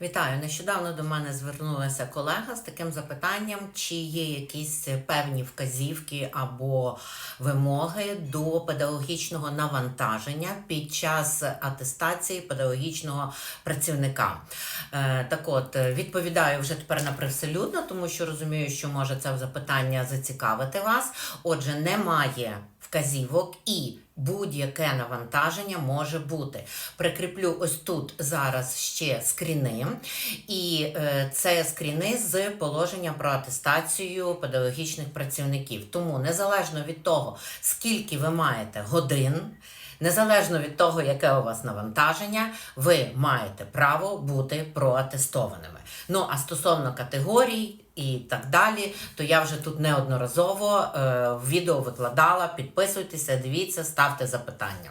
Вітаю. Нещодавно до мене звернулася колега з таким запитанням, чи є якісь певні вказівки або вимоги до педагогічного навантаження під час атестації педагогічного працівника. Е, Так от, відповідаю вже тепер на привселюдно, тому що розумію, що може це запитання зацікавити вас. Отже, немає вказівок і будь-яке навантаження може бути. Прикріплю ось тут зараз ще скріни, і е, це скріни з положення про атестацію педагогічних працівників. Тому незалежно від того, скільки ви маєте годин. Незалежно від того, яке у вас навантаження, ви маєте право бути проатестованими. Ну а стосовно категорій і так далі, то я вже тут неодноразово е, відео викладала. Підписуйтеся, дивіться, ставте запитання.